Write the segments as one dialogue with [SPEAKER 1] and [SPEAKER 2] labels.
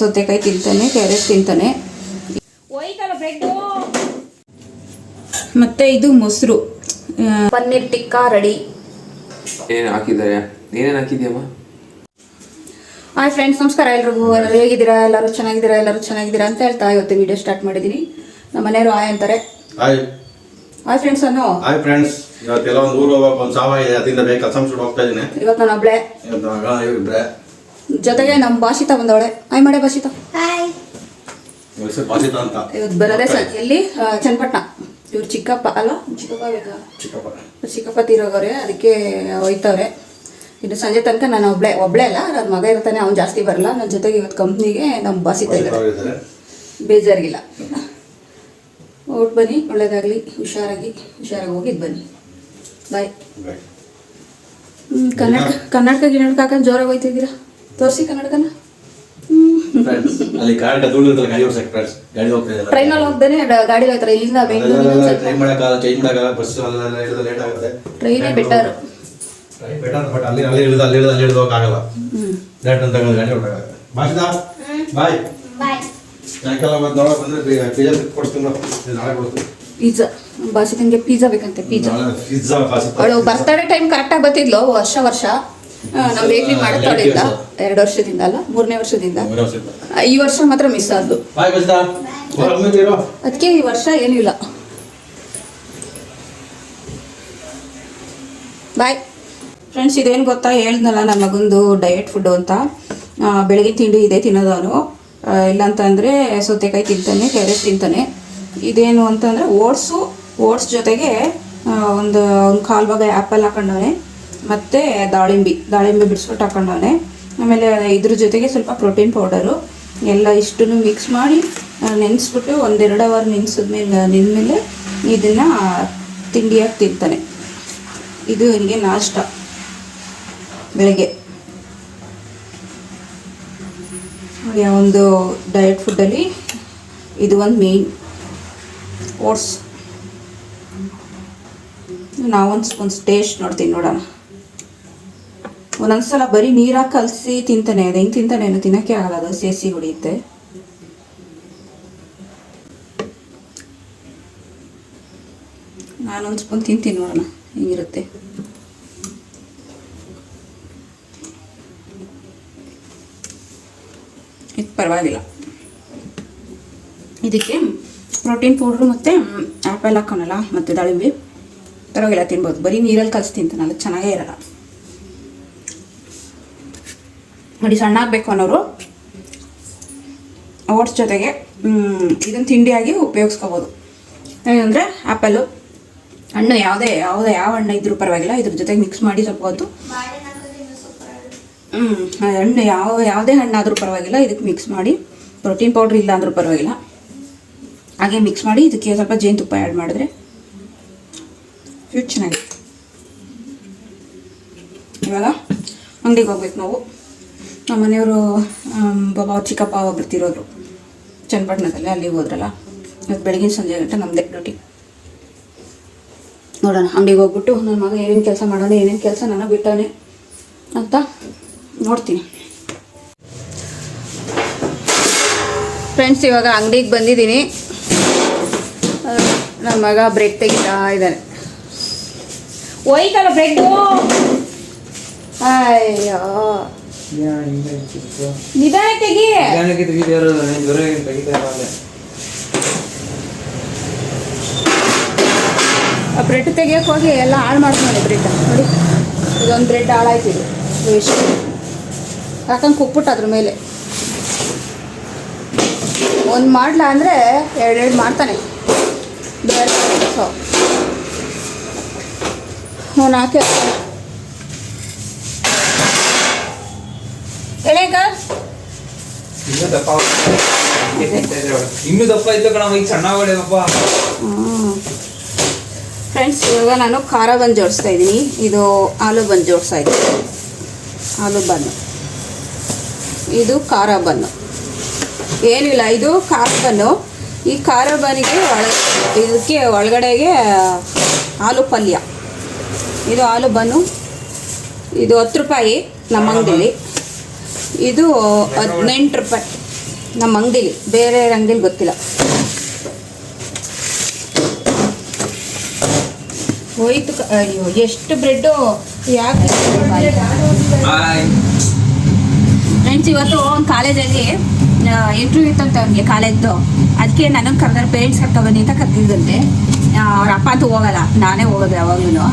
[SPEAKER 1] ಸೌತೆಕಾಯಿ ತಿಂತಾನೆ ಕ್ಯಾರೆಟ್ ತಿಂತಾನೆ. ಮತ್ತೆ ಇದು ಮೊಸರು. ಪನ್ನೀರ್ ಟಿಕ್ಕಾ ರೆಡಿ.
[SPEAKER 2] ಏನು ಹಾಕಿದ್ದಾರೆ? ಏನೇನು ಹಾಕಿದ್ಯಮ್ಮ?
[SPEAKER 1] ಹಾಯ್ ಫ್ರೆಂಡ್ಸ್ ನಮಸ್ಕಾರ ಎಲ್ರಿಗೂ. ಎಲ್ಲರೂ ಹೇಗಿದ್ದೀರಾ? ಎಲ್ಲರೂ ಚೆನ್ನಾಗಿದ್ದೀರಾ? ಎಲ್ಲರೂ ಚೆನ್ನಾಗಿದ್ದೀರಾ ಅಂತ ಹೇಳ್ತಾ ಇವತ್ತು ವಿಡಿಯೋ ಸ್ಟಾರ್ಟ್ ಮಾಡಿದ್ದೀನಿ. ನಮ್ಮ ಮನೆಯವರು ಹಾಯ್ ಅಂತಾರೆ.
[SPEAKER 3] ಹಾಯ್
[SPEAKER 1] ಹಾಯ್ ಫ್ರೆಂಡ್ಸ್ ಅನ್ನು.
[SPEAKER 3] ಹಾಯ್ ಫ್ರೆಂಡ್ಸ್ ಇವತ್ತೆಲ್ಲ ಒಂದು ಊರು ಹೋಗ್ಬೇಕು ಒಂದು ಸಾವ ಇದೆ ಅದರಿಂದ ಬೇಗ ಕೆಲಸ ಹೋಗ್ತಾ ಇದ್ದೀನಿ.
[SPEAKER 1] ಇವತ್ತು ನಾನು ಒಬ್ಳೆ.
[SPEAKER 3] ಇವತ್ತು ಇವರಿಬ್ರೆ
[SPEAKER 1] ಜೊತೆಗೆ ನಮ್ಮ ಭಾಷಿತ ಬಂದವಳೆ ಹಾಯ್ ಮಾಡೇ ಭಾಷಿತ. ಇವತ್ತು ಬರೋದೇ ಸ ಎಲ್ಲಿ ಚನ್ನಪಟ್ಟಣ ಇವ್ರು ಚಿಕ್ಕಪ್ಪ ಅಲ್ಲ ಚಿಕ್ಕಪ್ಪ ಬೇಕಾ?
[SPEAKER 3] ಚಿಕ್ಕಪ್ಪ.
[SPEAKER 1] ತೀರೋಗವ್ರೆ ಅದಕ್ಕೆ ಹೋಯ್ತವ್ರೆ. ಇನ್ನು ಸಂಜೆ ತನಕ ನಾನು ಒಬ್ಳೆ ಒಬ್ಳೆ ಅಲ್ಲ ನನ್ನ ಮಗ ಇರ್ತಾನೆ ಅವ್ನು ಜಾಸ್ತಿ ಬರಲ್ಲ. ನನ್ನ ಜೊತೆಗೆ ಇವತ್ತು ಕಂಪ್ನಿಗೆ ನಮ್ಮ ಬಾಸಿತ ಇದ್ದಾರೆ ಬೇಜಾರಾಗಿಲ್ಲ ಬನ್ನಿ ಒಳ್ಳೇದಾಗಲಿ ಹುಷಾರಾಗಿ ಹುಷಾರಾಗಿ ಹೋಗಿದ್ದು ಬನ್ನಿ. ಬಾಯ್ ಕನ್ನಡ ಕನ್ನಡಕ ಕನ್ನಡಕ ಗಿನ್ನಡಕ ಹಾಕೊಂಡು ಜೋರಾಗಿ ಹೋಯ್ತಿದ್ದೀರಾ? ತೋರಿಸಿ ಕನ್ನಡಕನ?
[SPEAKER 3] ಫ್ರೆಂಡ್ಸ್ ಅಲ್ಲಿ ಗಾಡಿ ಧೂಳು ಇರ್ತಲ್ಲ ಗಾಡಿ ಓಡಿಸಕ್ಕೆ ಫ್ರೆಂಡ್ಸ್ ಗಾಡಿ ಹೋಗ್ತಾ ಇದ್ದಾರೆ
[SPEAKER 1] ಟ್ರೈನಲ್ಲಿ ಹೋಗ್ದೇನೆ ಗಾಡಿ ಹೋಗ್ತಾರೆ ಇಲ್ಲಿಂದ ಬೆಂಗಳೂರಿಂದ
[SPEAKER 3] ಟ್ರೈನ್ ಮಾಡೋಕ್ಕಾಗಲ್ಲ ಚೇಂಜ್ ಮಾಡೋಕ್ಕಾಗಲ್ಲ ಬಸ್ ಅಲ್ಲೆಲ್ಲ ಇಳಿದು ಲೇಟ್ ಆಗುತ್ತೆ.
[SPEAKER 1] ಟ್ರೈನೇ ಬೆಟರ್
[SPEAKER 3] ಟ್ರೈನ್ ಬೆಟರ್ ಬಟ್ ಅಲ್ಲಿ ಅಲ್ಲಿ ಇಳಿದು ಅಲ್ಲಿ ಇಳಿದು ಅಲ್ಲಿ ಇಳಿದ ಹೋಗಕ್ಕಾಗಲ್ಲ. ಲೇಟ್ ಅಂತ ಗಾಡಿ ಹೋಗಕ್ಕಾಗಲ್ಲ ಬಾಸಿದ ಬಾಯ್ ಸಾಯಂಕಾಲ ಬಂದು ನೋಡಕ್ ಬಂದ್ರೆ ಪಿಜ್ಜಾ ಕೊಡ್ತೀನಿ ನಾಳೆ ಕೊಡ್ತೀನಿ
[SPEAKER 1] ಪಿಜ್ಜಾ ಬಾಸಿತಂಗೆ ಪಿಜ್ಜಾ ಬೇಕಂತೆ ಪಿಜ್ಜಾ
[SPEAKER 3] ಪಿಜ್ಜಾ ಬಾಸಿತ
[SPEAKER 1] ಅವಳು ಬರ್ತಡೇ ಟೈಮ್ ಕರೆಕ್ಟಾಗಿ ಬರ್ತಿದ್ಲು ವರ್ಷ ವರ್ಷ. ನಮ್ಮ ಬೇಕ್ರಿ ಮಾಡ್ತಾಳಿಂದ ಎರಡು ವರ್ಷದಿಂದ ಅಲ್ಲ ಮೂರನೇ ವರ್ಷದಿಂದ. ಈ ವರ್ಷ ಮಾತ್ರ ಮಿಸ್ ಆದ್ಲು. ಅದಕ್ಕೆ ಈ ವರ್ಷ ಏನೂ ಇಲ್ಲ. ಬಾಯ್. ಫ್ರೆಂಡ್ಸ್ ಇದೇನು ಗೊತ್ತಾ ಹೇಳ್ದಲ್ಲ ನನ್ನ ಮಗಂದು ಡಯಟ್ ಫುಡ್ಡು ಅಂತ. ಬೆಳಿಗ್ಗೆ ಬೆಳಗಿನ ತಿಂಡಿ ಇದೆ ತಿನ್ನೋದು ಅವನು. ಇಲ್ಲಾಂತಂದರೆ ಸೌತೆಕಾಯಿ ತಿಂತಾನೆ ಕ್ಯಾರೆಟ್ ತಿಂತಾನೆ. ಇದೇನು ಅಂತಂದರೆ ಓಟ್ಸು ಓಟ್ಸ್ ಜೊತೆಗೆ ಒಂದು ಒಂದು ಕಾಲು ಭಾಗ ಆ್ಯಪಲ್ ಹಾಕೊಂಡವನೆ. ಮತ್ತು ದಾಳಿಂಬಿ, ದಾಳಿಂಬೆ ಬಿಡಿಸ್ಬಿಟ್ಟು ಹಾಕೊಂಡವನೆ. ಆಮೇಲೆ ಇದ್ರ ಜೊತೆಗೆ ಸ್ವಲ್ಪ ಪ್ರೋಟೀನ್ ಪೌಡರು, ಎಲ್ಲ ಇಷ್ಟನ್ನು ಮಿಕ್ಸ್ ಮಾಡಿ ನೆನೆಸ್ಬಿಟ್ಟು ಒಂದೆರಡು ಅವರ್ ನೆನೆಸಿದ್ಮೇಲೆ ನೆಂದಮೇಲೆ ಇದನ್ನು ತಿಂಡಿಯಾಗಿ ತಿಂತಾನೆ. ಇದು ನನಗೆ ನಾಷ್ಟ ಬೆಳಗ್ಗೆ. ಒಂದು ಡಯಟ್ ಫುಡ್ಡಲ್ಲಿ ಇದು ಒಂದು ಮೇನ್ ಓಟ್ಸ್ ನಾವೊಂದು ಸ್ಪೂನ್ ಟೇಸ್ಟ್ ನೋಡ್ತೀನಿ ನೋಡೋಣ. ಒಂದೊಂದ್ಸಲ ಬರೀ ನೀರಾಗಿ ಕಲಸಿ ತಿಂತಾನೆ ಅದು, ಹೆಂಗೆ ತಿಂತಾನೆ ಏನೋ? ತಿನ್ನೋಕ್ಕೆ ಆಗಲ್ಲ, ಅದು ಸೇಸಿ ಹೊಡಿಯುತ್ತೆ ನಾನೊಂದು ಸ್ಪೂನ್ ತಿಂತೀನಿ ನೋಡೋಣ ಹೆಂಗಿರುತ್ತೆ. ಇದು ಪರವಾಗಿಲ್ಲ. ಇದಕ್ಕೆ ಪ್ರೋಟೀನ್ ಪೌಡ್ರು ಮತ್ತು ಆ್ಯಪಲ್ ಹಾಕೋಣಲ್ಲ ಮತ್ತು ದಾಳಿಂಬೆ. ಪರವಾಗಿಲ್ಲ, ತಿನ್ಬೋದು. ಬರೀ ನೀರಲ್ಲಿ ಕಲಸಿ ತಿಂತಾನಲ್ಲ, ಚೆನ್ನಾಗೇ ಇರಲ್ಲ. ನೋಡಿ ಸಣ್ಣ ಆಗಬೇಕು ಅನ್ನೋರು ಓಟ್ಸ್ ಜೊತೆಗೆ ಇದನ್ನು ತಿಂಡಿಯಾಗಿ ಉಪಯೋಗಿಸ್ಕೋಬೋದು. ಏನಂದರೆ ಆ್ಯಪಲ್ಲು ಹಣ್ಣು ಯಾವುದೇ ಯಾವುದೇ ಯಾವ ಹಣ್ಣು ಇದ್ರೂ ಪರವಾಗಿಲ್ಲ, ಇದ್ರ ಜೊತೆಗೆ ಮಿಕ್ಸ್ ಮಾಡಿ ಸ್ವಲ್ಪ ಹೊತ್ತು. ಹ್ಞೂ ಹಣ್ಣು ಯಾವ, ಯಾವುದೇ ಹಣ್ಣಾದರೂ ಪರವಾಗಿಲ್ಲ ಇದಕ್ಕೆ ಮಿಕ್ಸ್ ಮಾಡಿ ಪ್ರೋಟೀನ್ ಪೌಡ್ರ್ ಇಲ್ಲ ಅಂದರೂ ಪರವಾಗಿಲ್ಲ. ಹಾಗೆ ಮಿಕ್ಸ್ ಮಾಡಿ, ಇದಕ್ಕೆ ಸ್ವಲ್ಪ ಜೇನುತುಪ್ಪ ಆ್ಯಡ್ ಮಾಡಿದ್ರೆ ಸ್ವೀಟ್ ಚೆನ್ನಾಗಿದೆ ಇವಾಗ ಅಂಗಡಿಗೆ ಹೋಗ್ಬೇಕು ನಾವು. ನಮ್ಮ ಮನೆಯವರು ಬಾಬಾ ಅವ್ರ ಚಿಕ್ಕಪ್ಪ ಒಬ್ರು ತಿರೋದ್ರು ಚನ್ನಪಟ್ಟಣದಲ್ಲಿ, ಅಲ್ಲಿಗೆ ಹೋದ್ರಲ್ಲ. ಇವತ್ತು ಬೆಳಗಿನ ಸಂಜೆ ಗಂಟೆ ನಮ್ಮದೇ ಡ್ಯೂಟಿ. ನೋಡೋಣ, ಅಂಗಡಿಗೆ ಹೋಗ್ಬಿಟ್ಟು ನನ್ನ ಮಗ ಏನೇನು ಕೆಲಸ ಮಾಡೋಣ, ಏನೇನು ಕೆಲಸ ನಾನು ಬಿಟ್ಟಾನೆ ಅಂತ ನೋಡ್ತೀನಿ. ಫ್ರೆಂಡ್ಸ್ ಇವಾಗ ಅಂಗಡಿಗೆ ಬಂದಿದ್ದೀನಿ. ನನ್ನ ಮಗ ಬ್ರೆಡ್ ತೆಗಿತಾ ಇದ್ದಾನೆ.
[SPEAKER 4] ಹೋಯ್ತಲ್ಲ ಬ್ರೆಡ್ಡು?
[SPEAKER 1] ಅಯ್ಯೋ.
[SPEAKER 4] ನಿಧಾನ ತೆಗಿ
[SPEAKER 2] ನಿಧಾನಕ್ಕೆ ಜ್ವರ ಏನು
[SPEAKER 1] ಆ ಬ್ರೆಡ್ ತೆಗಿಯಕ್ ಹೋಗಿ ಎಲ್ಲ ಹಾಳು ಮಾಡ್ಕೊಂಡು ಬ್ರೆಡ್. ನೋಡಿ ಇದೊಂದು ಬ್ರೆಡ್ ಹಾಳಾಯ್ತು ಇದು. ವೇಸ್ಟ್ ಹಾಕಂಗೆ ಕುಕ್ಬಿಟ್ಟು ಅದ್ರ ಮೇಲೆ. ಒಂದು ಮಾಡಲ ಅಂದರೆ ಎರಡೆರಡು ಮಾಡ್ತಾನೆ. ಬೇರೆ ಸೊ ಅವ್ನು ಹಾಕಿ ಎಳೆಗ
[SPEAKER 2] ಇನ್ನೂ ದಪ್ಪ ಇನ್ನೂ ದಪ್ಪ ಇತ್ತು ಕಣ ಈಗ ಸಣ್ಣ ಒಳ್ಳೆದಪ್ಪ
[SPEAKER 1] ಫ್ರೆಂಡ್ಸ್ ಇವಾಗ ನಾನು ಖಾರ ಬಂದು ಜೋಡಿಸ್ತಾ ಇದ್ದೀನಿ. ಇದು ಆಲೂ ಬಂದು ಜೋಡಿಸ್ತಾ ಇದ್ದೀನಿ. ಆಲೂ ಬನ್ ಇದು ಖಾರ ಬನ್ನು. ಏನಿಲ್ಲ ಇದು ಖಾರ ಬನ್ನು. ಈ ಖಾರ ಬನ್ನಿಗೆ ಒಳ ಇದಕ್ಕೆ ಒಳಗಡೆಗೆ ಆಲೂ ಪಲ್ಯ. ಇದು ಆಲೂ ಬನ್ನು. ಇದು ಹತ್ತು ರೂಪಾಯಿ ನಮ್ಮ ಅಂಗಡಿಲಿ. ಇದು ಹದಿನೆಂಟು ರೂಪಾಯಿ. ನಮ್ಮ ಅಂಗಡಿಲಿ. ಬೇರೆ ಅಂಗಡಿಲಿ ಗೊತ್ತಿಲ್ಲ. ಹೋಯ್ತು ಅಯ್ಯೋ ಎಷ್ಟು ಬ್ರೆಡ್ಡು ಯಾಕೆ ಫ್ರೆಂಡ್ಸ್ ಇವತ್ತು ಒಂದು ಕಾಲೇಜಲ್ಲಿ ಇಂಟರ್ವ್ಯೂ ಇತ್ತಂತ ಅವ್ನಿಗೆ ಕಾಲೇಜ್ದು. ಅದಕ್ಕೆ ನನಗೆ ಕರೆದ್ರೆ ಪೇರೆಂಟ್ಸ್ ಕರ್ಕೊಬನ್ನಿ ಅಂತ ಕರ್ತಿದ್ದಂತೆ ಅವ್ರ ಅಪ್ಪ ಅಂತೂ ಹೋಗಲ್ಲ. ನಾನೇ ಹೋಗೋದು ಯಾವಾಗಲೂ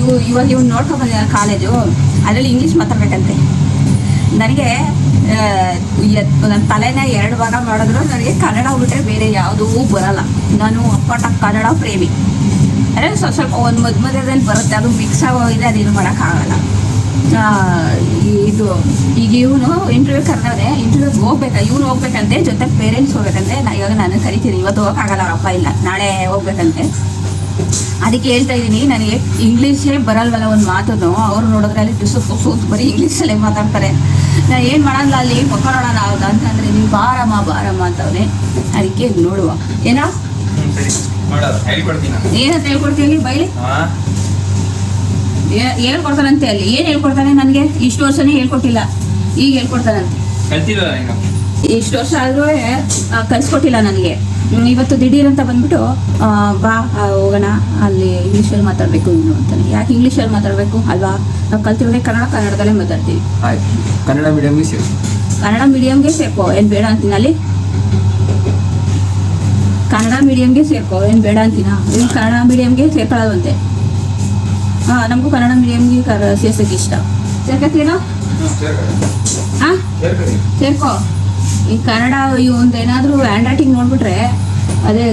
[SPEAKER 1] ಇವು ಇವಾಗ ಇವ್ನು ನೋಡ್ಕೊಬಂದಿದ್ದಾರೆ ಕಾಲೇಜು. ಅದರಲ್ಲಿ ಇಂಗ್ಲೀಷ್ ಮಾತಾಡ್ಬೇಕಂತೆ. ನನಗೆ ನನ್ನ ತಲೆನ ಎರಡು ಭಾಗ ಮಾಡಿದ್ರು, ನನಗೆ ಕನ್ನಡ ಬಿಟ್ಟರೆ ಬೇರೆ ಯಾವುದೂ ಬರಲ್ಲ. ನಾನು ಅಪ್ಪಟ ಕನ್ನಡ ಪ್ರೇಮಿ. ಅಂದರೆ ಸ್ವಲ್ಪ ಸ್ವಲ್ಪ ಒಂದು ಮಧ್ಯ ಮಧ್ಯದಲ್ಲಿ ಬರುತ್ತೆ, ಅದು ಮಿಕ್ಸ್ ಆಗೋಗಿದೆ ಅದೇನು ಮಾಡೋಕ್ಕಾಗಲ್ಲ. ಇದು, ಈಗ ಇವನು ಇಂಟರ್ವ್ಯೂ ಕರೆದವ್ರೆ ಇಂಟರ್ವ್ಯೂಗೆ ಹೋಗ್ಬೇಕಾ, ಇವನು ಹೋಗ್ಬೇಕಂತೆ, ಜೊತೆ ಪೇರೆಂಟ್ಸ್ ಹೋಗ್ಬೇಕಂತೆ, ನಾ ಇವಾಗ ನಾನು ಕರಿತೀನಿ, ಇವತ್ತು ಹೋಗೋಕ್ಕಾಗಲ್ಲ, ಅವ್ರ ಅಪ್ಪ ಇಲ್ಲ, ನಾಳೆ ಹೋಗ್ಬೇಕಂತೆ. ಅದಕ್ಕೆ ಹೇಳ್ತಾ ಇದ್ದೀನಿ ನನಗೆ ಇಂಗ್ಲೀಷೇ ಬರಲ್ವಲ್ಲ ಒಂದು ಮಾತನ್ನು ಅವ್ರು ನೋಡಿದ್ರೆ ಅಲ್ಲಿ ಟುಸು ಸೂತ್ ಬರೀ ಇಂಗ್ಲೀಷಲ್ಲೇ ಮಾತಾಡ್ತಾರೆ. ನಾನು ಏನು ಮಾಡಲ್ಲ ಅಲ್ಲಿ? ಮುಖ ನೋಡೋಣ ಹೌದಾ? ಅಂತಂದರೆ ನೀವು ಬಾರಮ್ಮ ಬಾರಮ್ಮ ಅಂತವ್ರೆ. ಅದಕ್ಕೆ ನೋಡುವ. ಏನಾ? ಏನಂತ ಹೇಳ್ಕೊಡ್ತೀನಿ ಬೈಲಿ? ಹೇಳ್ಕೊಡ್ತಾನಂತೆ ಅಲ್ಲಿ. ಏನು ಹೇಳ್ಕೊಡ್ತಾನೆ ನನಗೆ? ಇಷ್ಟು ವರ್ಷನೇ ಹೇಳ್ಕೊಟ್ಟಿಲ್ಲ. ಈಗ ಹೇಳ್ಕೊಡ್ತಾನಂತೆ. ಇಷ್ಟು ವರ್ಷ ಆದ್ರೂ ಕಲ್ಸ್ಕೊಟ್ಟಿಲ್ಲ ನನಗೆ. ಇವತ್ತು ದಿಢೀರ್ ಅಂತ ಬಂದ್ಬಿಟ್ಟು ಬಾ ಹೋಗೋಣ ಅಲ್ಲಿ ಇಂಗ್ಲೀಷಲ್ಲಿ ಮಾತಾಡಬೇಕು ಇನ್ನು ಅಂತಾನೆ. ಯಾಕೆ ಇಂಗ್ಲೀಷಲ್ಲಿ ಮಾತಾಡಬೇಕು? ಅಲ್ವಾ? ನಾವು ಕಲ್ತಿರೋದೇ ಕನ್ನಡ ಕನ್ನಡದಲ್ಲೇ ಮಾತಾಡ್ತೀವಿ.
[SPEAKER 2] ಕನ್ನಡ ಮೀಡಿಯಮ್ಗೆ ಸೇರಿ.
[SPEAKER 1] ಕನ್ನಡ ಮೀಡಿಯಮ್ಗೆ ಸೇರ್ಕೋ ಏನು ಬೇಡ ಅಂತೀನಿ ಅಲ್ಲಿ? ಕನ್ನಡ ಮೀಡಿಯಮ್ಗೆ ಸೇರ್ಕೋ ಏನು ಬೇಡ ಅಂತೀನ? ಇವ್ನು ಕನ್ನಡ ಮೀಡಿಯಮ್ಗೆ ಸೇರ್ಕೊಳ್ಳೋದಂತೆ. ಹಾಂ ನಮಗೂ ಕನ್ನಡ ಮೀಡಿಯಮ್ಗೆ ಕರ ಸೇರ್ಸೋಕ್ಕೆ ಇಷ್ಟ.
[SPEAKER 2] ಸೇರ್ಕತ್ತೀರಾ?
[SPEAKER 1] ಹಾಂ? ಸೇರ್ಕೋ. ಈ ಕನ್ನಡ ಒಂದು ಏನಾದರೂ ಹ್ಯಾಂಡ್ ರೈಟಿಂಗ್ ನೋಡ್ಬಿಟ್ರೆ ಅದೇ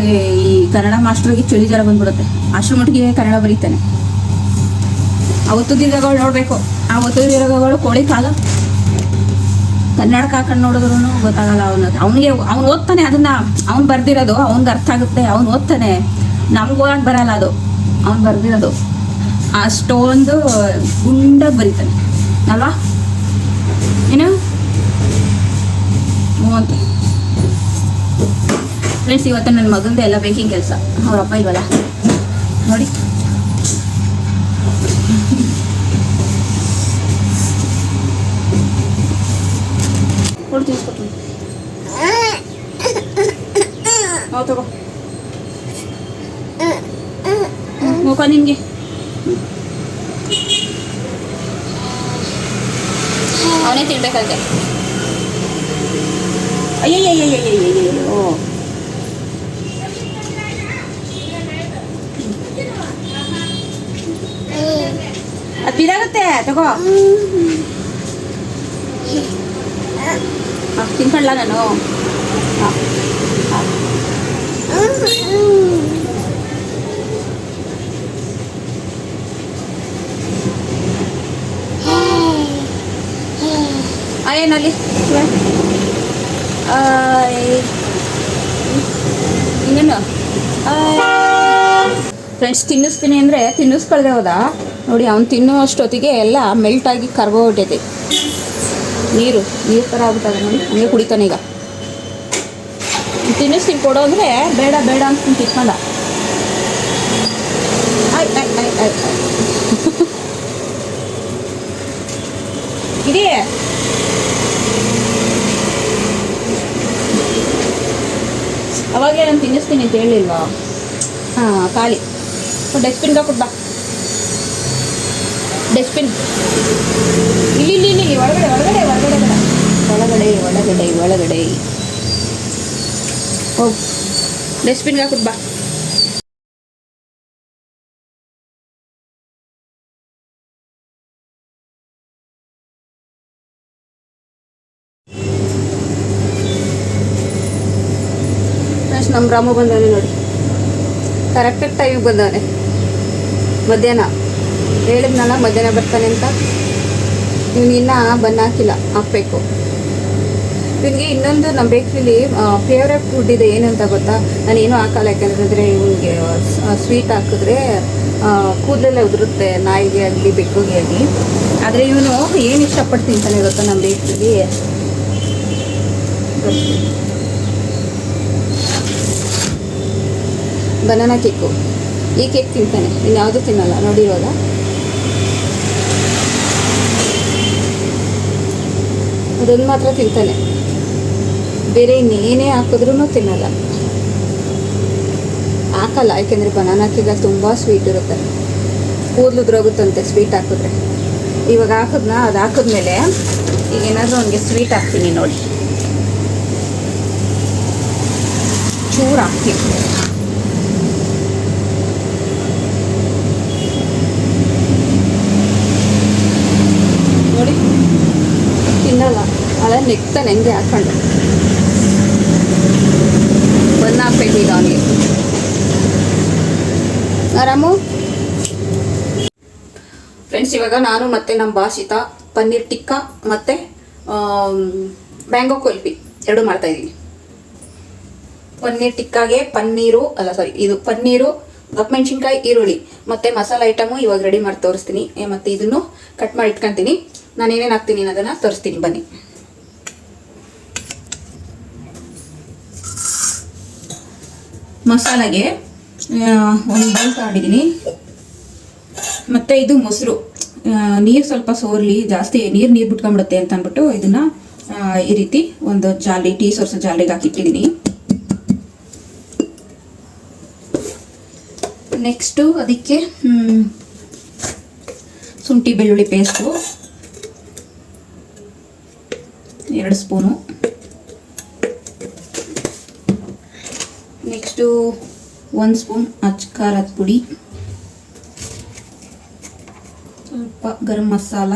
[SPEAKER 1] ಈ ಕನ್ನಡ ಮಾಸ್ಟ್ರಿಗೆ ಚಳಿ ಜ್ವರ ಬಂದ್ಬಿಡುತ್ತೆ. ಅಷ್ಟರ ಮಟ್ಟಿಗೆ ಕನ್ನಡ ಬರೀತಾನೆ. ಅವತ್ತು ದಿನಗಳು ನೋಡಬೇಕು. ಅವತ್ತು ದಿನಗಳು ಕೋಳಿ ಕಾಲ ಕನ್ನಡಕ್ಕೆ ಹಾಕೊಂಡು ನೋಡಿದ್ರು ಗೊತ್ತಾಗಲ್ಲ ಅವನ ಅವನಿಗೆ ಅವ್ನು ಓದ್ತಾನೆ ಅದನ್ನ. ಅವ್ನು ಬರ್ದಿರೋದು, ಅವ್ನಿಗೆ ಅರ್ಥ ಆಗುತ್ತೆ. ಅವ್ನು ಓದ್ತಾನೆ. ನಮ್ಗೆ ಓದಕ್ಕೆ ಬರಲ್ಲ ಅದು. ಅವ್ನು ಬರ್ದಿರೋದು. ಅಷ್ಟೊಂದು ಗುಂಡ ಬರೀತಾನೆ. ಅಲ್ವಾ? ಮೂವತ್ತು ಫ್ರೆಂಡ್ಸ್ ಇವತ್ತು ನನ್ನ ಮಗಂದು ಎಲ್ಲ ಬೇಕಿಂಗ್ ಕೆಲಸ. ಅವ್ರ ಅಪ್ಪ ಇಲ್ವಲ್ಲ? ನೋಡಿ. ತಗೋ. ಮುಖ ನಿಮಗೆ. ಅವನೇ ತಿನ್ಬೇಕಂತೆ ಅಯ್ಯಯ್ಯಯ್ಯಯ್ಯಯ್ಯಯ್ಯೋ ಅದು ಬಿದಾಗುತ್ತೆ ತಗೋ ಹಾಂ ತಿನ್ಕೊಳ್ಳ ನಾನು ಹಾಂ ಏನಲ್ಲಿ ಇನ್ನೇನು? ಫ್ರೆಂಡ್ಸ್ ತಿನ್ನಿಸ್ತೀನಿ ಅಂದರೆ ತಿನ್ನಿಸ್ಕೊಳ್ದೆ ಹೋದ. ನೋಡಿ, ಅವ್ನು ತಿನ್ನುವಷ್ಟೊತ್ತಿಗೆ ಎಲ್ಲ ಮೆಲ್ಟ್ ಆಗಿ ಕರ್ಗೋಗ್ಬಿಟ್ಟೈತೆ ನೀರು ನೀರು ಥರ ಆಗ್ಬಿಟ್ಟದೆ ನೋಡಿ, ಹಂಗೆ ಕುಡಿತಾನೆ ಈಗ. ತಿನ್ನಿಸ್ತೀನಿ ಕೊಡೋ ಅಂದರೆ ಬೇಡ ಬೇಡ ಅಂತ ತಿಕ್ಕೊಂಡ ಆಯ್ ಆಯ್ ಆಯ್ ಆಯ್ ಆಯ್ ಅವಾಗೇ ನಾನು ತಿನ್ನಿಸ್ತೀನಿ ಅಂತ ಹೇಳಿಲ್ವಾ? ಹಾಂ ಖಾಲಿ. ಡಸ್ಟ್ಬಿನ್ಗೆ ಬಾ ಡಸ್ಟ್ಬಿನ್ ಇಲ್ಲಿ ಇಲ್ಲಿ ಇಲ್ಲಿ ಒಳಗಡೆ ಹೊರಗಡೆ ಒಳಗಡೆ ಒಳಗಡೆ ಒಳಗಡೆ ಒಳಗಡೆ. ಓ ಡಸ್ಟ್ಬಿನ್ಗೆ ಹಾಕ್ಬಿಟ್ಟು ರಾಮು ಬಂದವನೇ ನೋಡಿ. ಕರೆಕ್ಟಾಗಿ ಟೈಮಿಗೆ ಬಂದವನೇ. ಮಧ್ಯಾಹ್ನ. ಹೇಳಿದ್ನಲ್ಲ, ಮಧ್ಯಾಹ್ನ ಬರ್ತಾನೆ ಅಂತ. ಇವನು ಇನ್ನೂ ಬನ್ನ ಹಾಕಿಲ್ಲ, ಹಾಕ್ಬೇಕು. ಇವನಿಗೆ ಇನ್ನೊಂದು ನಮ್ಮ ಬೇಕ್ರಿಲಿ ಫೇವ್ರೆಟ್ ಫುಡ್ ಇದೆ ಏನು ಅಂತ ಗೊತ್ತಾ? ನಾನು ಏನೂ ಹಾಕಲ್ಲ ಯಾಕಂದ್ರೆ ಇವನಿಗೆ ಸ್ವೀಟ್ ಹಾಕಿದ್ರೆ ಕೂದಲೆಲ್ಲ ಉದುರುತ್ತೆ, ನಾಯಿಗೆ ಆಗಲಿ, ಬೆಕ್ಕಿಗೆ ಆಗಲಿ. ಆದರೆ ಇವನು ಏನು ಇಷ್ಟಪಟ್ಟು ತಿಂತಾನೆ ಗೊತ್ತಾ ನಮ್ಮ ಬೇಕ್ರಿಲಿ ಬನಾನಾ ಕೇಕು ಈ ಕೇಕ್ ತಿಂತಾನೆ. ಇನ್ಯಾವುದು ತಿನ್ನಲ್ಲ. ನೋಡಿ ಇವಾಗ. ಅದೊಂದು ಮಾತ್ರ ತಿಂತಾನೆ. ಬೇರೆ ಇನ್ನೇನೇ ಹಾಕಿದ್ರೂ ತಿನ್ನಲ್ಲ. ಹಾಕಲ್ಲ. ಯಾಕೆಂದರೆ ಬನಾನಾ ಕೇಕ್ ತುಂಬ ಸ್ವೀಟ್ ಇರುತ್ತೆ. ಕೂದಲು ಉದ್ರೋಗುತ್ತಂತೆ ಸ್ವೀಟ್ ಹಾಕಿದ್ರೆ. ಇವಾಗ ಹಾಕಿದ್ನ? ಅದು ಹಾಕಿದ್ಮೇಲೆ ಈಗ ಏನಾದರೂ ಅವನಿಗೆ ಸ್ವೀಟ್ ಹಾಕ್ತೀನಿ ನೋಡಿ. ಚೂರು ಹಾಕ್ತೀನಿ ನೋಡಿ ತಿನ್ನಲ್ಲ ಅದೇ ನೆಕ್ತಾನೆ ಹಂಗೆ ಹಾಕೊಂಡು. ಬಂದು ಹಾಕ್ಬೇಕು ಈಗ ಅವನಿಗೆ. ಆರಾಮು ಫ್ರೆಂಡ್ಸ್ ಇವಾಗ ನಾನು ಮತ್ತೆ ನಮ್ಮ ಭಾಷಿತಾ, ಪನ್ನೀರ್ ಟಿಕ್ಕ ಮತ್ತು ಮ್ಯಾಂಗೋ ಕೊಲ್ಪಿ ಎರಡು ಮಾಡ್ತಾ ಇದ್ದೀನಿ. ಪನ್ನೀರ್ ಟಿಕ್ಕಾಗೆ ಪನ್ನೀರು, ಅಲ್ಲ ಸಾರಿ ಇದು ಪನ್ನೀರು ದಪ್ಪಮೆಣಸಿನ್ಕಾಯಿ ಈರುಳ್ಳಿ ಮತ್ತು ಮಸಾಲೆ ಐಟಮು ಇವಾಗ ರೆಡಿ ಮಾಡಿ ತೋರಿಸ್ತೀನಿ. ಮತ್ತೆ ಇದನ್ನು ಕಟ್ ಮಾಡಿ ಇಟ್ಕೊತೀನಿ. ನಾನು ಏನೇನು ಹಾಕ್ತೀನಿ ಅನ್ನೋದನ್ನು ತೋರಿಸ್ತೀನಿ. ಬನ್ನಿ. ಮಸಾಲೆಗೆ ಒಂದು ಬೌಲ್ ತಗೊಂಡಿದ್ದೀನಿ. ಮತ್ತು ಇದು ಮೊಸರು. ನೀರು ಸ್ವಲ್ಪ ಸೋರ್ಲಿ, ಜಾಸ್ತಿ ನೀರು ನೀರು ಬಿಟ್ಕೊಂಡ್ಬಿಡುತ್ತೆ ಅಂತ ಅಂದ್ಬಿಟ್ಟು ಇದನ್ನು ಈ ರೀತಿ ಒಂದು ಜಾಲಿ, ಟೀ ಸೋರ್ಸೋ ಜಾಲಿಗೆ ಹಾಕಿಟ್ಟಿದ್ದೀನಿ. ನೆಕ್ಸ್ಟು ಅದಕ್ಕೆ ಶುಂಠಿ ಬೆಳ್ಳುಳ್ಳಿ ಪೇಸ್ಟು ಎರಡು ಸ್ಪೂನು ನೆಕ್ಸ್ಟು ಒಂದು ಸ್ಪೂನ್ ಅಚ್ಕಾರದ ಪುಡಿ. ಸ್ವಲ್ಪ ಗರಂ ಮಸಾಲ.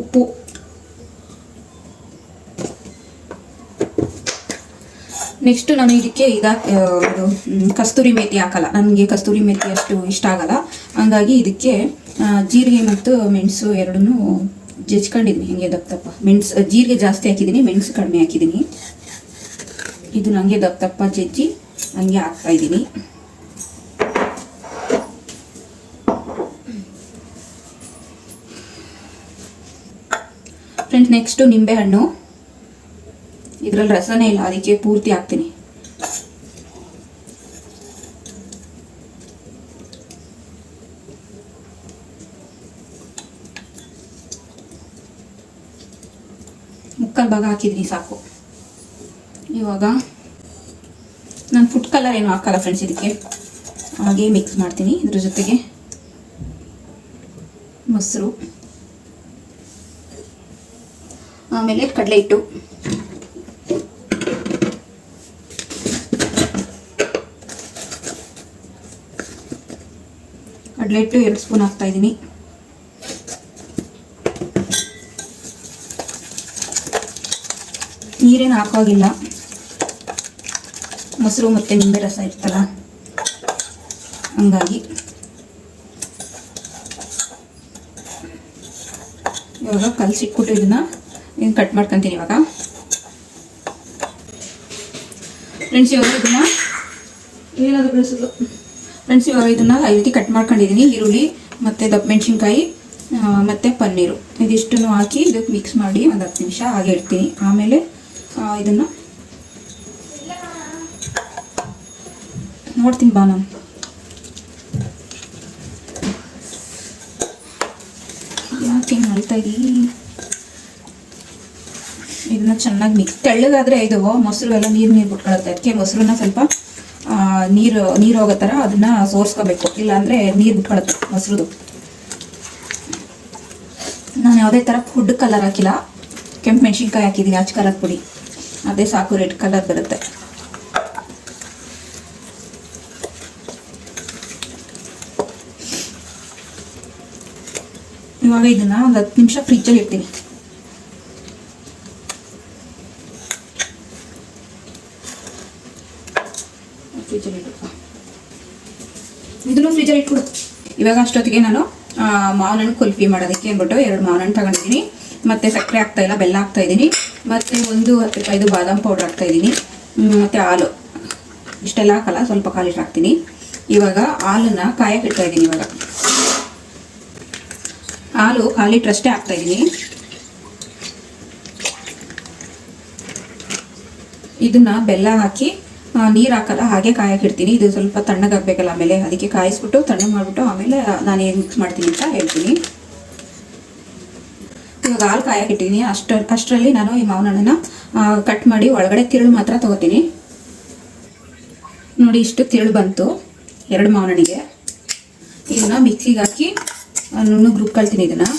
[SPEAKER 1] ಉಪ್ಪು. ನೆಕ್ಸ್ಟ್ ನಾನು ಇದಕ್ಕೆ ಈಗ ಇದು ಕಸ್ತೂರಿ ಮೇಥಿ ಹಾಕಲ್ಲ. ನನಗೆ ಕಸ್ತೂರಿ ಮೇಥಿ ಅಷ್ಟು ಇಷ್ಟ ಆಗಲ್ಲ. ಹಂಗಾಗಿ ಇದಕ್ಕೆ ಜೀರಿಗೆ ಮತ್ತು ಮೆಣಸು ಎರಡನ್ನೂ ಜಜ್ಕೊಂಡಿದ್ದೀನಿ ಹಂಗೆ ದಪ್ಪ ದಪ್ಪ ಮೆಣಸು ಜೀರಿಗೆ ಜಾಸ್ತಿ ಹಾಕಿದ್ದೀನಿ ಮೆಣಸು ಕಡಿಮೆ ಹಾಕಿದ್ದೀನಿ ಇದು ನನಗೆ ದಪ್ಪ ದಪ್ಪ ಜಜ್ಜಿ, ಹಂಗೆ ಹಾಕ್ತಾ ಇದ್ದೀನಿ ಫ್ರೆಂಡ್ಸ್ ನೆಕ್ಸ್ಟು ನಿಂಬೆಹಣ್ಣು ಇದರಲ್ಲಿ ರಸನೇ ಇಲ್ಲ, ಅದಕ್ಕೆ ಪೂರ್ತಿ ಹಾಕ್ತೀನಿ. ಭಾಗ ಹಾಕಿದ್ದೀನಿ ಸಾಕು. ಇವಾಗ ನಾನು ಫುಡ್ ಕಲರ್ ಏನು ಹಾಕಲ್ಲ ಫ್ರೆಂಡ್ಸ್ ಇದಕ್ಕೆ. ಹಾಗೆ ಮಿಕ್ಸ್ ಮಾಡ್ತೀನಿ ಇದ್ರ ಜೊತೆಗೆ. ಮೊಸರು. ಆಮೇಲೆ ಕಡಲೆ ಹಿಟ್ಟು. ಕಡಲೆ ಹಿಟ್ಟು ಎರಡು ಸ್ಪೂನ್ ಹಾಕ್ತಾ ಇದ್ದೀನಿ ನೀರೇನು ಹಾಕೋಗಿಲ್ಲ. ಮೊಸರು ಮತ್ತು ನಿಂಬೆ ರಸ ಇರ್ತಲ್ಲ ಹಂಗಾಗಿ. ಇವಾಗ ಕಲಸಿಟ್ಬಿಟ್ಟು ಇದನ್ನ ಇನ್ನು ಕಟ್ ಮಾಡ್ಕೊತೀನಿ ಇವಾಗ. ಫ್ರೆಂಡ್ಸ್ ಇವಾಗ ಇದನ್ನ ಏನಾದರೂ ಬೆಳೆಸೋದು. ಫ್ರೆಂಡ್ಸ್ ಇವಾಗ ಇದನ್ನ ಈ ರೀತಿ ಕಟ್ ಮಾಡ್ಕೊಂಡಿದ್ದೀನಿ ಈರುಳ್ಳಿ ಮತ್ತು ದಪ್ಪ ಮೆಣಸಿನ್ಕಾಯಿ ಮತ್ತು ಪನ್ನೀರು. ಇದಿಷ್ಟನ್ನು ಹಾಕಿ ಇದಕ್ಕೆ ಮಿಕ್ಸ್ ಮಾಡಿ ಒಂದು ಹತ್ತು ನಿಮಿಷ ಹಾಗೆ ಇಡ್ತೀನಿ. ಆಮೇಲೆ ಇದನ್ನ? ನೋಡ್ತೀನಿ ಬಾ ನಾನು. ಯಾಕೆ ಮಾಡ್ತಾ ಇದ್ದೀ ಇದನ್ನ ಚೆನ್ನಾಗಿ ಮಿಕ್ಸ್ ತೆಳ್ಳಗಾದ್ರೆ ಇದು ಮೊಸರು ಎಲ್ಲ ನೀರು ನೀರು ಬಿಟ್ಕೊಳುತ್ತೆ. ಅದಕ್ಕೆ ಮೊಸರನ್ನ ಸ್ವಲ್ಪ ನೀರು ನೀರು ಹೋಗೋ ಥರ ಅದನ್ನ ಸೋರಿಸ್ಕೋಬೇಕು. ಇಲ್ಲಾಂದರೆ ನೀರು ಬಿಟ್ಕೊಳತ್ತೆ ಮೊಸರುದು. ನಾನು ಯಾವುದೇ ಥರ ಫುಡ್ ಕಲರ್ ಹಾಕಿಲ್ಲ. ಕೆಂಪು ಮೆಣಸಿನ್ಕಾಯಿ ಹಾಕಿದ್ದೀನಿ ಅಚ್ಚ ಪುಡಿ ಅದೇ ಸಾಕು, ರೆಡ್ ಕಲರ್ ಬರುತ್ತೆ. ಇವಾಗ ಇದನ್ನ ಒಂದು ಹತ್ತು ನಿಮಿಷ ಫ್ರಿಜ್ಜಲ್ಲಿ ಇಡ್ತೀನಿ. ಇದನ್ನು ಫ್ರಿಜ್ಜಲ್ಲಿ ಇಟ್ಬಿಡು. ಇವಾಗ ಅಷ್ಟೊತ್ತಿಗೆ ನಾನು ಮಾವನ ಹಣ್ಣು ಕುಲ್ಫಿ ಮಾಡೋದಕ್ಕೆ ಅಂದ್ಬಿಟ್ಟು ಎರಡು ಮಾವಿನ ತಗೊಂಡಿದ್ದೀನಿ. ಮತ್ತೆ ಸಕ್ಕರೆ ಹಾಕ್ತಾ ಇಲ್ಲ, ಬೆಲ್ಲ ಹಾಕ್ತಾ ಇದ್ದೀನಿ. ಮತ್ತು ಒಂದು ಹತ್ತು ರೂಪಾಯಿದು ಬಾದಾಮ್ ಪೌಡ್ರ್ ಹಾಕ್ತಾ ಇದ್ದೀನಿ. ಮತ್ತು ಹಾಲು. ಇಷ್ಟೆಲ್ಲ ಹಾಕಲ್ಲ, ಸ್ವಲ್ಪ ಕಾಲು ಲೀಟ್ರ್ ಹಾಕ್ತೀನಿ. ಇವಾಗ ಹಾಲನ್ನು ಕಾಯಕ್ಕೆ ಇಡ್ತಾ ಇದ್ದೀನಿ ಇವಾಗ. ಹಾಲು ಕಾಲು ಹಾಕ್ತಾಯಿದ್ದೀನಿ ಇದನ್ನ ಬೆಲ್ಲ ಹಾಕಿ ನೀರು ಹಾಕಲ್ಲ, ಹಾಗೆ ಕಾಯಕ್ಕೆ ಇಡ್ತೀನಿ. ಇದು ಸ್ವಲ್ಪ ತಣ್ಣಗಾಗಬೇಕಲ್ಲ ಆಮೇಲೆ, ಅದಕ್ಕೆ ಕಾಯಿಸ್ಬಿಟ್ಟು ತಣ್ಣಗೆ ಮಾಡಿಬಿಟ್ಟು ಆಮೇಲೆ ನಾನು ಏನು ಮಿಕ್ಸ್ ಮಾಡ್ತೀನಿ ಅಂತ ಹೇಳ್ತೀನಿ. ಇವಾಗ ಹಾಲು ಕಾಯಕ್ಕಿಟ್ಟಿದ್ದೀನಿ ಅಷ್ಟ ಅಷ್ಟರಲ್ಲಿ ನಾನು ಈ ಮಾವಿನ ಕಟ್ ಮಾಡಿ ಒಳಗಡೆ ತಿರುಳು ಮಾತ್ರ ತಗೋತೀನಿ. ನೋಡಿ ಇಷ್ಟು ತಿರುಳು ಬಂತು ಎರಡು ಮಾವಿನ ಹಣ್ಣಿಗೆ ಇದನ್ನ ಮಿಕ್ಸಿಗೆ ಹಾಕಿ ನುಣ್ಣಗೆ ರುಬ್ಕೊಳ್ತೀನಿ ಇದನ್ನು.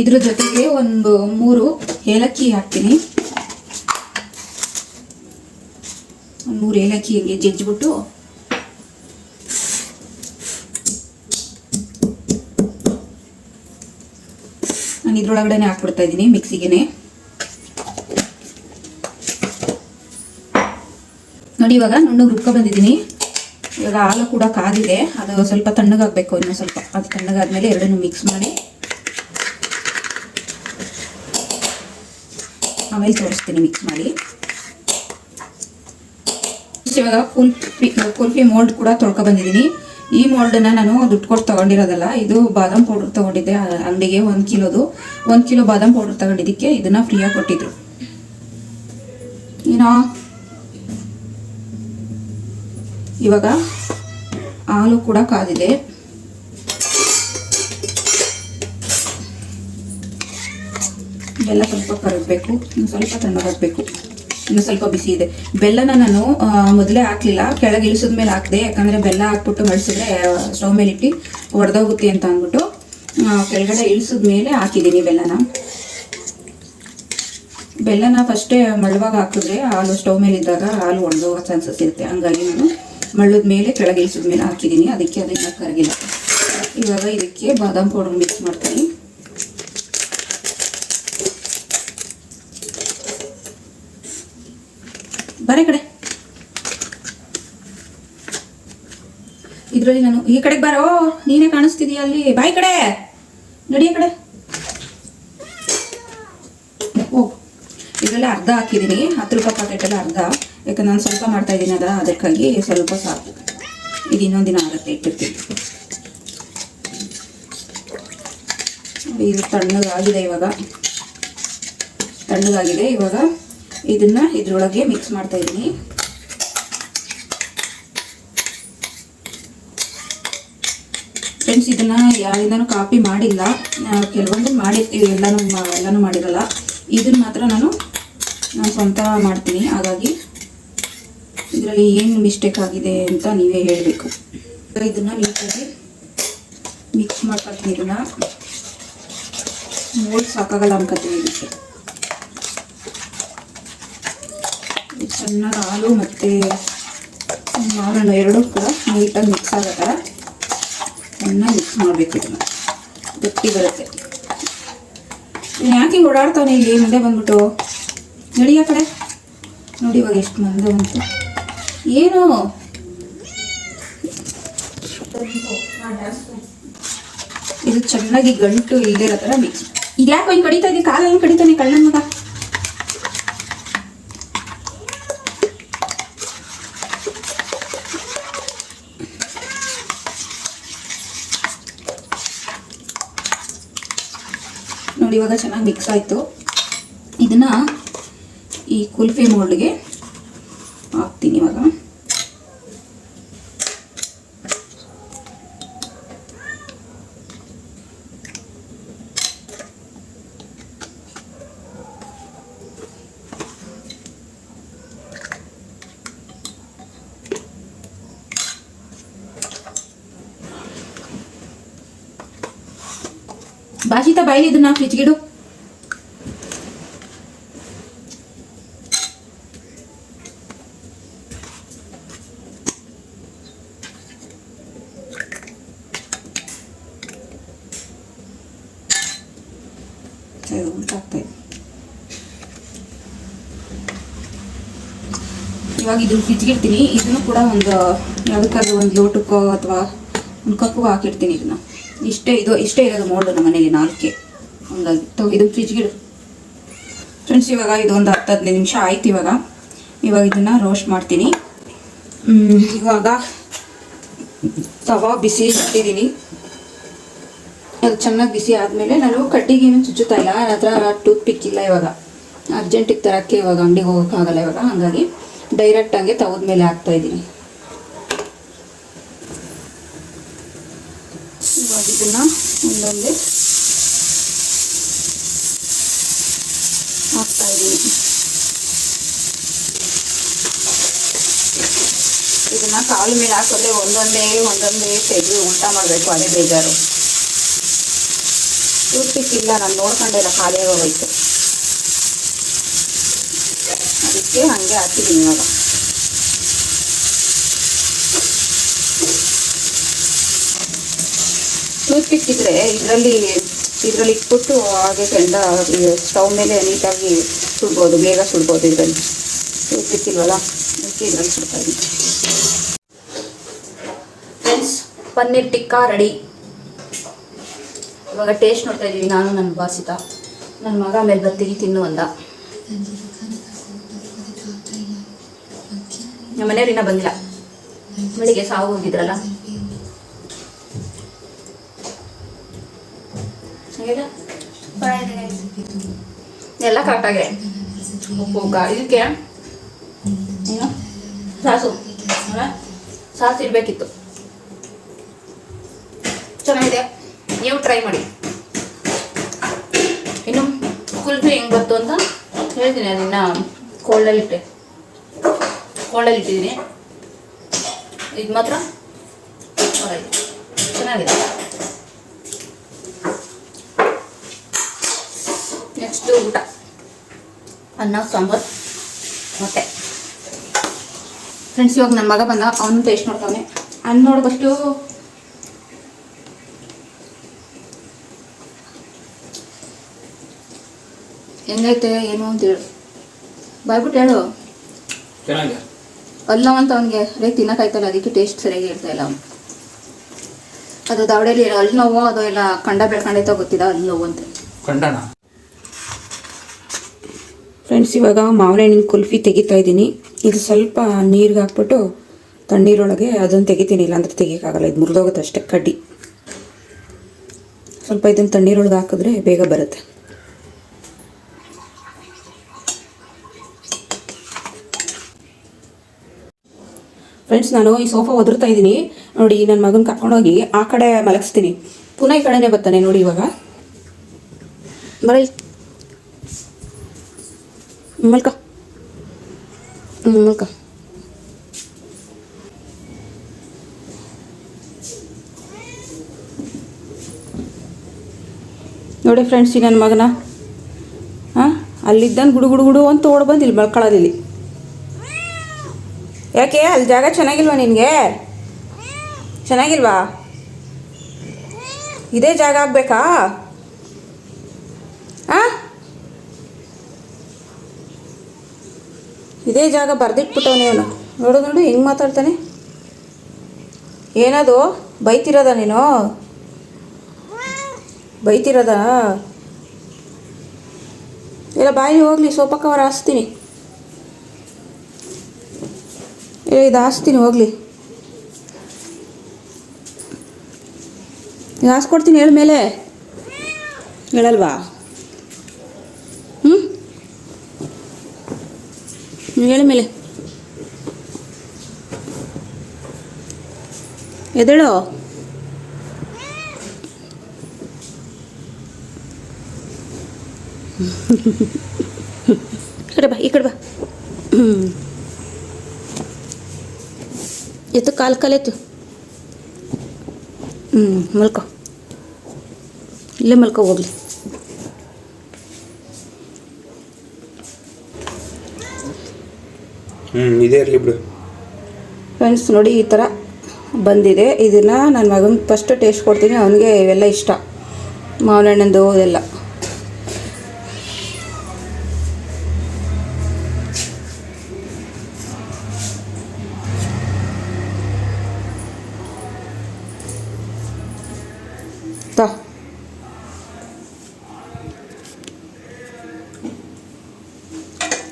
[SPEAKER 1] ಇದ್ರ ಜೊತೆಗೆ ಒಂದು ಮೂರು ಏಲಕ್ಕಿ ಹಾಕ್ತೀನಿ. ಮೂರು ಏಲಕ್ಕಿ ಹೀಗೆ ಜಜ್ಜಿಬಿಟ್ಟು ಇದ್ರೊಳಗಡೆನೆ ಹಾಕ್ಬಿಡ್ತಾ ಇದ್ದೀನಿ, ಮಿಕ್ಸಿಗೆನೆ. ನೋಡಿ ಇವಾಗ ನುಣ್ಣಗೆ ರುಬ್ಕೊ ಬಂದಿದ್ದೀನಿ. ಇವಾಗ ಹಾಲು ಕೂಡ ಕಾದಿದೆ, ಅದು ಸ್ವಲ್ಪ ತಣ್ಣಗಾಗಬೇಕು ಇನ್ನೂ ಸ್ವಲ್ಪ. ಅದು ತಣ್ಣಗಾದ್ಮೇಲೆ ಎರಡನ್ನೂ ಮಿಕ್ಸ್ ಮಾಡಿ. ಆಮೇಲೆ ತೋರಿಸ್ತೀನಿ ಮಿಕ್ಸ್ ಮಾಡಿ. ಇವಾಗ ಕುಲ್ಫಿ ಕುಲ್ಫಿ ಮೋಲ್ಡ್ ಕೂಡ ತೊಳ್ಕೊ ಬಂದಿದ್ದೀನಿ. ಈ ಮೋಲ್ಡನ್ನ ನಾನು ದುಡ್ಡು ಕೊಟ್ಟು ತಗೊಂಡಿರೋದಲ್ಲ, ಇದು ಬಾದಾಮ್ ಪೌಡರ್ ತಗೊಂಡಿದ್ದೆ ಅಂಗಡಿಗೆ ಒಂದು ಕಿಲೋದು. ಒಂದು ಕಿಲೋ ಬಾದಾಮ್ ಪೌಡರ್ ತಗೊಂಡಿದ್ದಕ್ಕೆ ಇದನ್ನ ಫ್ರೀಯಾಗಿ ಕೊಟ್ಟಿದ್ರು. ಏನೋ? ಇವಾಗ ಹಾಲು ಕೂಡ ಕಾದಿದೆ. ಬೆಲ್ಲ ಸ್ವಲ್ಪ ಕರಗಬೇಕು ಸ್ವಲ್ಪ ತಣ್ಣಗಾಗಬೇಕು. ಇನ್ನು ಸ್ವಲ್ಪ ಬಿಸಿ ಇದೆ. ಬೆಲ್ಲನ ನಾನು ಮೊದಲೇ ಹಾಕ್ಲಿಲ್ಲ. ಕೆಳಗೆ ಇಳಿಸಿದ ಮೇಲೆ ಹಾಕಿದೆ, ಯಾಕಂದರೆ ಬೆಲ್ಲ ಹಾಕ್ಬಿಟ್ಟು ಮಳಿಸಿದ್ರೆ ಸ್ಟವ್ ಮೇಲೆ ಇಟ್ಟು ಒಡೆದೋಗುತ್ತೆ ಅಂತ ಅಂದ್ಬಿಟ್ಟು ಕೆಳಗಡೆ ಇಳಿಸಿದ ಮೇಲೆ ಹಾಕಿದ್ದೀನಿ ಬೆಲ್ಲನ. ಬೆಲ್ಲನ ಫಸ್ಟೇ ಮಳ್ಳುವಾಗ ಹಾಕಿದ್ರೆ ಹಾಲು ಸ್ಟವ್ ಮೇಲೆ ಇದ್ದಾಗ ಹಾಲು ಒಡೆದೋಗೋ ಚಾನ್ಸಸ್ ಇರುತ್ತೆ. ಹಂಗಾಗಿ ನಾನು ಮಳ್ಳದ ಮೇಲೆ, ಕೆಳಗೆ ಇಳಿಸಿದ ಮೇಲೆ ಹಾಕಿದ್ದೀನಿ. ಅದಕ್ಕೆ ಅದನ್ನು ಕರಗಿಲ್ಲ. ಇವಾಗ ಇದಕ್ಕೆ ಬಾದಾಮ್ ಪೌಡರ್ ಮಿಕ್ಸ್ ಮಾಡ್ತೀನಿ ಬರೇ ಕಡೆ ಇದರಲ್ಲಿ ನಾನು, ಈ ಕಡೆಗೆ ಬಾರೋ, ನೀನೇ ಕಾಣಿಸ್ತಿದೀಯ ಅಲ್ಲಿ, ಬಾಯಿ ಕಡೆ. ನಡಿಯ ಕಡೆ. ಓ, ಇದರಲ್ಲಿ ಅರ್ಧ ಹಾಕಿದ್ದೀನಿ ಹತ್ತು ರೂಪಾಯಿ ಪ್ಯಾಕೆಟಲ್ಲಿ ಅರ್ಧ. ಯಾಕಂದ್ರೆ ನಾನು ಸ್ವಲ್ಪ ಮಾಡ್ತಾ ಇದ್ದೀನಿ ಅದ, ಅದಕ್ಕಾಗಿ ಸ್ವಲ್ಪ ಸಾಕು. ಇದು ಇನ್ನೊಂದು ದಿನ ಆಗುತ್ತೆ, ಇಟ್ಟಿರ್ತೀನಿ. ಇದು ತಣ್ಣಗಾಗಿದೆ ಇವಾಗ. ತಣ್ಣಗಾಗಿದೆ ಇವಾಗ. ಇದನ್ನ ಇದರೊಳಗೆ ಮಿಕ್ಸ್ ಮಾಡ್ತಾ ಇದ್ದೀನಿ. ಫ್ರೆಂಡ್ಸ್ ಇದನ್ನ ಯಾರಿಂದನೂ ಕಾಪಿ ಮಾಡಿಲ್ಲ. ಕೆಲವೊಂದು ಮಾಡಿರ್ತೀವಿ ಎಲ್ಲನೂ ಎಲ್ಲನೂ ಮಾಡಿರಲ್ಲ. ಇದನ್ನ ಮಾತ್ರ ನಾನು ನಾನು ಸ್ವಂತ ಮಾಡ್ತೀನಿ. ಹಾಗಾಗಿ, ಇದರಲ್ಲಿ ಏನು ಮಿಸ್ಟೇಕ್ ಆಗಿದೆ ಅಂತ ನೀವೇ ಹೇಳಬೇಕು. ಇದನ್ನ ನೀಟಾಗಿ ಮಿಕ್ಸ್ ಮಾಡ್ಕೊಳ್ತೀನಿ ಇದನ್ನ. ಮೋಲ್ಡ್ ಸಾಕಾಗಲ್ಲ ಅನ್ಕೋತೀನಿ ಇದಕ್ಕೆ. ಇದು ಚೆನ್ನಾಗಿ ಹಾಲು ಮತ್ತು ಮಾವನ ಎರಡೂ ಕೂಡ ನೀಟಾಗಿ ಮಿಕ್ಸ್ ಆಗೋ ಥರ ಚೆನ್ನಾಗಿ ಮಿಕ್ಸ್ ಮಾಡಬೇಕು ಇದನ್ನು. ಗಟ್ಟಿ ಬರುತ್ತೆ. ಯಾಕೆ ಓಡಾಡ್ತಾನೆ ಇಲ್ಲಿ? ಮುಂದೆ ಬಂದ್ಬಿಟ್ಟು. ನಡಿಯ ಕಡೆ. ನೋಡಿ ಇವಾಗ ಎಷ್ಟು ಮಂದ ಬಂತು ಏನು? ಇದು ಚೆನ್ನಾಗಿ ಗಂಟು ಇಲ್ಲದೇ ಇರೋ ಥರ ಮಿಕ್ಸ್ ಇದ್ಯಾಕೆ ಹಿಂಗೆ ಕಡಿತಾ ಇದ್ದೀನಿ ಕಾಲು ಹೆಂಗೆ ಕಡಿತಾನೆ ಕಳ್ಳನ ಮಗ. ನೋಡಿ ಇವಾಗ ಚೆನ್ನಾಗಿ ಮಿಕ್ಸ್ ಆಯಿತು. ಇದನ್ನ ಈ ಕುಲ್ಫಿ ಮೋಲ್ಡ್ಗೆ ಹಾಕ್ತೀನಿ ಇವಾಗ. ಭಾಷಿತ ಬಾಯಿ ಇದನ್ನ ಫ್ರಿಜ್ಗಿಡು. ಇವಾಗ ಇದು ಫ್ರಿಜ್ಗಿಡ್ತೀನಿ. ಇದನ್ನು ಕೂಡ ಒಂದು, ಯಾವುದಕ್ಕಾದ್ರೂ ಒಂದು ಲೋಟಕ್ಕೋ ಅಥವಾ ಒಂದು ಕಪ್ಪು ಹಾಕಿಡ್ತೀನಿ ಇದನ್ನ. ಇಷ್ಟೇ ಇದು, ಇಷ್ಟೇ ಇರೋದು ಮೋಲ್ಡ್ ನಮ್ಮ ಮನೇಲಿ ನಾಲ್ಕೆ. ಹಂಗಾಗಿ, ತಗೋ, ಇದು ಫ್ರಿಜ್ಗಿಡು ಫ್ರೆಂಡ್ಸ್ ಇವಾಗ ಇದು ಒಂದು ಹತ್ತು ಹದಿನೈದು ನಿಮಿಷ ಆಯ್ತು ಇವಾಗ. ಇವಾಗ ಇದನ್ನು ರೋಸ್ಟ್ ಮಾಡ್ತೀನಿ. ಇವಾಗ ತವಾ ಬಿಸಿ ಇಟ್ಟಿದ್ದೀನಿ. ಅದು ಚೆನ್ನಾಗಿ ಬಿಸಿ ಆದಮೇಲೆ ನಾನು ಕಡ್ಡಿಗೇನು ಚುಚ್ಚುತ್ತಾ ಇಲ್ಲ. ನನ್ನ ಹತ್ರ ಟೂತ್ ಪಿಕ್ ಇಲ್ಲ ಇವಾಗ. ಅರ್ಜೆಂಟಿಗೆ ತರೋಕ್ಕೆ ಇವಾಗ ಅಂಗಡಿಗೆ ಹೋಗೋಕ್ಕಾಗಲ್ಲ ಇವಾಗ. ಹಾಗಾಗಿ ಡೈರೆಕ್ಟಾಗಿ ತವದ ಮೇಲೆ ಹಾಕ್ತಾ ಇದ್ದೀನಿ ಇವಾಗ ಇದನ್ನ ಒಂದೊಂದೇ ಹಾಕ್ತಾ ಇದ್ದೀನಿ. ಇದನ್ನ ಕಾಲು ಮೇಲೆ ಹಾಕಿದ್ರೆ ಒಂದೊಂದೇ ಒಂದೊಂದೇ ತೆಗೆದು ಊಟ ಮಾಡಬೇಕು, ಅದೇ ಬೇಜಾರು. ಇಲ್ಲ ನಾನು ನೋಡ್ಕೊಂಡಿಲ್ಲ ಖಾಲಿ ಆಗೋಯ್ತು ಅದಕ್ಕೆ ಹಂಗೆ ಹಾಕಿದ್ದೀನಿ ಇವಾಗ. ಟೂತ್ ಪಿಕ್ ಇದ್ರೆ ಇದರಲ್ಲಿ ಇದರಲ್ಲಿ ಇಟ್ಬಿಟ್ಟು ಹಾಗೆ ಕೆಂಡ ಸ್ಟವ್ ಮೇಲೆ ನೀಟಾಗಿ ಸುಡ್ಬೋದು, ಬೇಗ ಸುಡ್ಬೋದು ಇದರಲ್ಲಿ. ಟೂತ್ ಪಿಕ್ ಇಲ್ವಲ್ಲ ಅದಕ್ಕೆ ಇದರಲ್ಲಿ ಸುಡ್ತಾ ಇದ್ದೀನಿ. Friends paneer tikka ready. ಇವಾಗ ಟೇಸ್ಟ್ ನೋಡ್ತಾ ಇದ್ದೀವಿ ನಾನು, ನನ್ನ ಬಾಸಿತ ನನ್ನ ಮಗ ಮೇಲೆ ಬರ್ತೀನಿ ತಿನ್ನು ಅಂದ ನಮ್ಮ ಮನೆಯವ್ರು ಇನ್ನೂ ಬಂದಿಲ್ಲ. ಬೆಳಿಗ್ಗೆ ಸಾವು ಹೋಗಿದ್ರಲ್ಲ? ಎಲ್ಲ ಕರೆಕ್ಟಾಗಿದೆ ಉಪ್ಪು ಇದಕ್ಕೆ ಏನು? ಸಾಸು? ಸಾಸು ಇರಬೇಕಿತ್ತು. ಚೆನ್ನಾಗಿದೆ. ನೀವು ಟ್ರೈ ಮಾಡಿ. ಇನ್ನು ಕುಲ್ಫಿ ಹೆಂಗೆ ಬಂತು ಅಂತ ಹೇಳ್ತೀನಿ, ಅದನ್ನು ಕೋಲ್ಡಲ್ಲಿಟ್ಟೆ ಕೋಲ್ಡಲ್ಲಿ ಇಟ್ಟಿದ್ದೀನಿ. ಇದು ಮಾತ್ರ ಚೆನ್ನಾಗಿದೆ. ನೆಕ್ಸ್ಟು ಊಟ. ಅನ್ನ ಸಾಂಬಾರು ಮತ್ತೆ ಫ್ರೆಂಡ್ಸ್ ಇವಾಗ ನನ್ನ ಮಗ ಬಂದ ಅವನು ಟೇಸ್ಟ್ ಮಾಡ್ತಾನೆ ಅನ್ನ ನೋಡ್ಬಷ್ಟು ಹೆಂಗೈತೆ ಏನು ಅಂತ ಹೇಳು. ಬಾಯ್ಬಿಟ್ಟು ಹೇಳು. ಅಲ್ಲ ಅಂತ ಅವನಿಗೆ ಅದೇ ತಿನ್ನಕಾಯ್ತಲ್ಲ ಅದಕ್ಕೆ ಟೇಸ್ಟ್ ಸರಿಯಾಗಿ ಇರ್ತಾ ಇಲ್ಲ ಅವನು. ಅದು ದವಡೆಯಲ್ಲಿ ಅಲ್ಲಿ ನೋವು ಅದು ಎಲ್ಲ ಕಂಡ ಬೆಳ್ಕೊಂಡೈತೋ ಗೊತ್ತಿಲ್ಲ ಅಲ್ಲಿ ನೋವು ಅಂತ.
[SPEAKER 2] ಕಂಡಣ
[SPEAKER 1] ಫ್ರೆಂಡ್ಸ್ ಇವಾಗ ಮಾವಿನ ಹಣ್ಣಿನ ಕುಲ್ಫಿ ತೆಗಿತಾ ಇದ್ದೀನಿ. ಇದು ಸ್ವಲ್ಪ ನೀರಿಗೆ ಹಾಕ್ಬಿಟ್ಟು ತಣ್ಣೀರೊಳಗೆ ಅದನ್ನು ತೆಗಿತೀನಿ, ಇಲ್ಲಾಂದ್ರೆ ತೆಗಿಯೋಕ್ಕಾಗಲ್ಲ. ಇದು ಮುರಿದೋಗುತ್ತೆ ಅಷ್ಟೇ, ಕಡ್ಡಿ. ಸ್ವಲ್ಪ ಇದನ್ನು ತಣ್ಣೀರೊಳಗೆ ಹಾಕಿದ್ರೆ ಬೇಗ ಬರುತ್ತೆ. ಫ್ರೆಂಡ್ಸ್ ನಾನು ಈ ಸೋಫಾ ಒದರ್ತಾ ಇದ್ದೀನಿ. ನೋಡಿ ನನ್ನ ಮಗನ ಕರ್ಕೊಂಡೋಗಿ ಆ ಕಡೆ ಮಲಗಿಸ್ತೀನಿ. ಪುನಃ ಈ ಕಡೆನೇ ಬರ್ತಾನೆ ನೋಡಿ ಇವಾಗ. ಬರೀ ಮಲ್ಕ ಮಲ್ಕ ನೋಡಿ ಫ್ರೆಂಡ್ಸ್ ಈ ನನ್ನ ಮಗನ. ಹಾಂ ಅಲ್ಲಿದ್ದಾನೆ ಗುಡು ಗುಡು ಗುಡು ಅಂತ ಓಡ್ ಬಂದು ಇಲ್ಲಿ ಯಾಕೆ? ಅಲ್ಲಿ ಜಾಗ ಚೆನ್ನಾಗಿಲ್ವಾ ನಿನಗೆ? ಚೆನ್ನಾಗಿಲ್ವಾ? ಇದೇ ಜಾಗ ಆಗ್ಬೇಕಾ? ಇದೇ ಜಾಗ ಬರ್ದಿಟ್ಬಿಟ್ಟವನೇ ಅವನು. ನೋಡು ನೋಡು, ಹೆಂಗೆ ಮಾತಾಡ್ತಾನೆ? ಏನದು, ಬೈತಿರೋದ ನೀನು? ಬೈತಿರೋದ? ಇಲ್ಲ ಬಾಯಿ ಹೋಗ್ಲಿ ಸೋಪ ಕವರ್ ಹಾಸ್ತೀನಿ. ಏ ಇದು ಹಾಸ್ತೀನಿ, ಹೋಗ್ಲಿ. ಹಾಸ್ಕೊಡ್ತೀನಿ, ಹೇಳ ಮೇಲೆ. ಹೇಳಲ್ವಾ ಹ್ಞೂ ನೀವು ಹೇಳ ಮೇಲೆ. ಎದೇಳೋ ಕಡೆ ಬಾ, ಈ ಕಡೆ ಬಾ. ಎತ್ತು, ಕಾಲು ಕಾಲೆತ್ತು ಹ್ಞೂ ಮಲ್ಕೋ. ಇಲ್ಲೇ ಮಲ್ಕೋ, ಹೋಗ್ಲಿ.
[SPEAKER 2] ಇದೇ ಇರಲಿ ಬಿಡು.
[SPEAKER 1] ಫ್ರೆಂಡ್ಸ್ ನೋಡಿ ಈ ಥರ ಬಂದಿದೆ. ಇದನ್ನು ನನ್ನ ಮಗನಿಗೆ ಫಸ್ಟ್ ಟೇಸ್ಟ್ ಕೊಡ್ತೀನಿ. ಅವನಿಗೆ ಇವೆಲ್ಲ ಇಷ್ಟ. ಮಾವಿನ ಹಣ್ಣಿಂದು ಅದೆಲ್ಲ ತಾ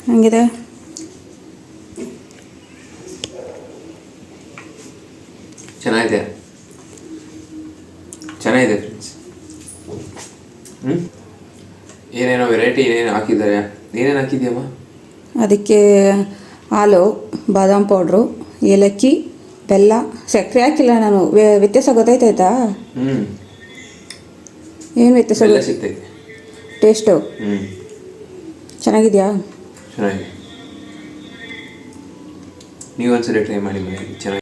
[SPEAKER 1] ಹೆಂಗಿದೆ
[SPEAKER 2] ಚೆನ್ನಾಗಿದೆ ಚೆನ್ನಾಗಿದೆ ಫ್ರೆಂಡ್ಸ್ ಹ್ಞೂ ಏನೇನೋ ವೆರೈಟಿ ಏನೇನು ಹಾಕಿದ್ದಾರೆ. ಏನೇನು ಹಾಕಿದ್ಯಮ್ಮ?
[SPEAKER 1] ಅದಕ್ಕೆ ಹಾಲು ಬಾದಾಮ್ ಪೌಡ್ರು ಏಲಕ್ಕಿ ಬೆಲ್ಲ. ಸಕ್ಕರೆ ಹಾಕಿಲ್ಲ ನಾನು. ವ್ಯ- ವ್ಯತ್ಯಾಸ ಗೊತ್ತಾಯ್ತಾಯ್ತಾ
[SPEAKER 2] ಹ್ಞೂ
[SPEAKER 1] ಏನು ವ್ಯತ್ಯಾಸ
[SPEAKER 2] ಎಲ್ಲ ಸಿಗ್ತೈತೆ.
[SPEAKER 1] ಟೇಸ್ಟು?
[SPEAKER 2] ಹ್ಞೂ
[SPEAKER 1] ಚೆನ್ನಾಗಿದೆಯಾ?
[SPEAKER 2] ಚೆನ್ನಾಗಿದೆ. ನೀವು ಒಂದ್ಸರಿ ಟ್ರೈ ಮಾಡಿ ಮನೆಯಲ್ಲಿ. ಚೆನ್ನಾಗಿ